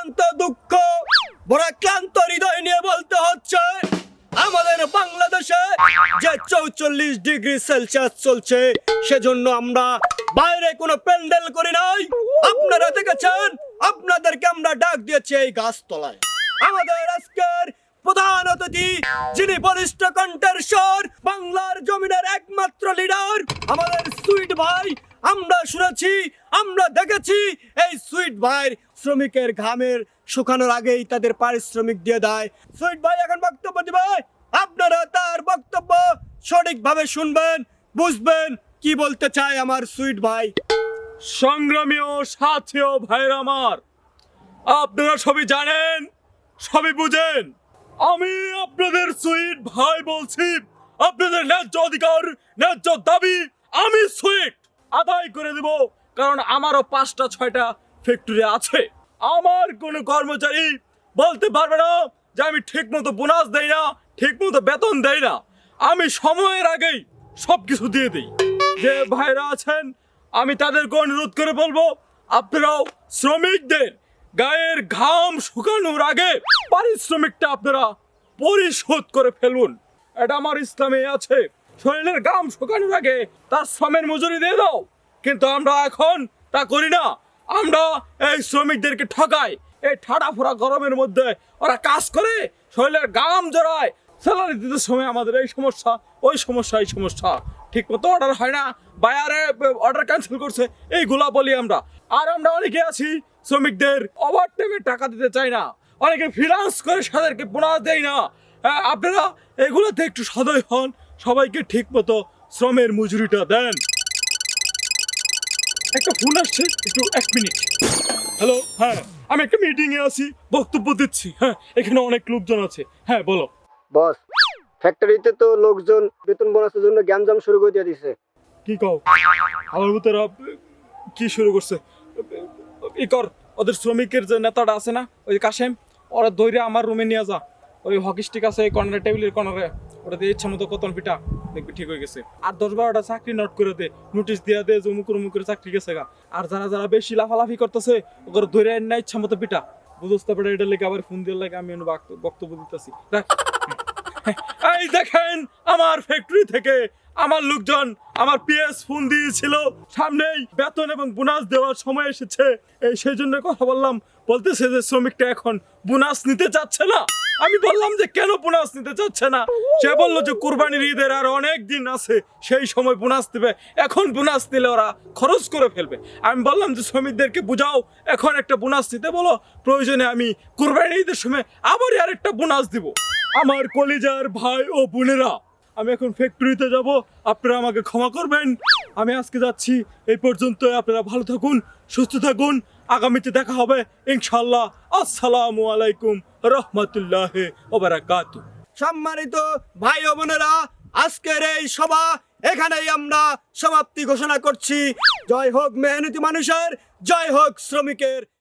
অত্যন্ত দুঃখ, বড় ক্লান্ত হৃদয় নিয়ে বলতে হচ্ছে, আমাদের বাংলাদেশে যে চৌচল্লিশ ডিগ্রি সেলসিয়াস চলছে, সেজন্য আমরা বাইরে কোনো প্যান্ডেল করি নাই। আপনারা দেখেছেন, আপনাদেরকে আমরা ডাক দিয়েছি এই গাছতলায়। আমাদের আজকের প্রধান অতিথি, যিনি বলিষ্ঠ কণ্ঠের স্বর, বাংলার জমিনের একমাত্র লিডার আমাদের সুইট ভাই আমরা শুনেছি, আমরা দেখেছি। এই সুইট ভাইয়ের শ্রমিকের ঘামের শুকানোর আগেই তাদের পারিশ্রমিক দিয়ে দেয়। সুইট ভাই, এখন বক্তব্য দিবে? আপনারা তার বক্তব্য সঠিকভাবে শুনবেন, বুঝবেন। কি বলতে চায় আমার সুইট ভাই? সংগ্রামী ও সাথী ও ভাইয়ের আমার, আপনারা সবই জানেন, সবই বুঝেন। আমি আপনাদের সুইট ভাই বলছি, আপনাদের ন্যায্য অধিকার, ন্যায্য দাবি, আমি সুইট। আদায় করে দেব, কারণ আমারও পাঁচটা, ছয়টা ফ্যাক্টরি আছে। আমার কোনো কর্মচারী বলতে পারবে না যে আমি ঠিক মতো বোনাস দেই না ঠিক মতো বেতন দেই না। আমি সময়ের আগেই সব কিছু দিয়ে দিই। যে ভাইরা আছেন, আমি তাদেরকে অনুরোধ করে বলব, আপনারাও শ্রমিকদের গায়ের ঘাম শুকানোর আগে পারিশ্রমিকটা আপনারা পরিশোধ করে ফেলুন। এটা আমার ইসলামে আছে। শরীরের গাম শুকানোর আগে তার শ্রমের মজুরি দিয়ে দাও। কিন্তু আমরা এখন তা করি না। আমরা এই শ্রমিকদেরকে ঠকাই। এই ঠাডা ফোড়া গরমের মধ্যে ওরা কাজ করে শরীরের গাম জড়ায়। স্যালারি দিতে সময় আমাদের এই সমস্যা ওই সমস্যা এই সমস্যা। ঠিক মতো অর্ডার হয় না। বায়ারে অর্ডার ক্যান্সেল করছে এইগুলা বলি আমরা। আর আমরা অনেকে আছি শ্রমিকদের ওভার টাইমে টাকা দিতে চাই না। অনেকে ফিনান্স করে তাদেরকে বোনাস দেয় না। হ্যাঁ, আপনারা এগুলোতে একটু সদয় হন। সবাইকে ঠিক মতো শ্রমের মজুরিটা দেন। একটা ফোন আসছে একটু এক মিনিট হ্যালো হ্যাঁ আমি একটা মিটিংয়ে আছি বক্তব্য দিচ্ছি। হ্যাঁ এখানে অনেক লোকজন আছে। হ্যাঁ বলো। বস ফ্যাক্টরিতে তো লোকজন বেতন বোনাসের জন্য গ্যামজাম শুরু করে দিয়ে দিছে। কি কও? আমার ভিতরে কি শুরু করছে? ই কর ওদের শ্রমিকের যে নেতাটা আছে না ওই কাশেম ওরা দৈরে আমার রুমে নিয়ে যা। ওই হকি স্টিক আছে ওই কর্নারে টেবিলের কর্নারে ওটা দিয়ে ইচ্ছা মতো কতন পিঠা দেখবি ঠিক হয়ে গেছে। আর দশ বারোটা চাকরি নোট করে দে নোটিশ দিয়ে দে মুকুর মুকুর চাকরি গেছে গা। আর যারা যারা বেশি লাফালাফি করতেছে ওগুলো ধরে না ইচ্ছা মতো পিঠা। বুঝতে পারে এটা লেগে আবার ফোন দিয়ে লাগে আমি বক্তব্য দিতেছি। রাখ। এই দেখেন, আমার ফ্যাক্টরি থেকে আমার লোকজন আমার পিএস ফোন দিয়েছিল। সামনেই বেতন এবং বোনাস দেওয়ার সময় এসেছে। এই সেই জন্য কথা বললাম। বলতেছে যে শ্রমিকটা এখন বোনাস নিতে চাচ্ছে না। আমি বললাম যে কেন বোনাস নিতে চাচ্ছে না? সে বলল যে কুরবানির ঈদের আর অনেক দিন আছে, সেই সময় বোনাস দেবে। এখন বোনাস দিলে ওরা খরচ করে ফেলবে। আমি বললাম যে শ্রমিকদেরকে বুঝাও, এখন একটা বোনাস দিতে বলো। প্রয়োজনে আমি কুরবানির ঈদের সময় আবার আরেকটা বোনাস দিব। আমার কলিজার ভাই ও বোনেরা, আমি এখন ফ্যাক্টরিতে যাব। আপনারা আমাকে ক্ষমা করবেন। আমি আজকে যাচ্ছি। এই পর্যন্ত আপনারা ভালো থাকুন, সুস্থ থাকুন। আগামীতে দেখা হবে। ইনশাল্লাহ আসসালামু আলাইকুম রহমতুল্লাহ ওবারাকাতু সম্মানিত ভাই ও বোনেরা, আজকের এই সভা এখানেই আমরা সমাপ্তি ঘোষণা করছি। জয় হোক মেহনতি মানুষের, জয় হোক শ্রমিকের।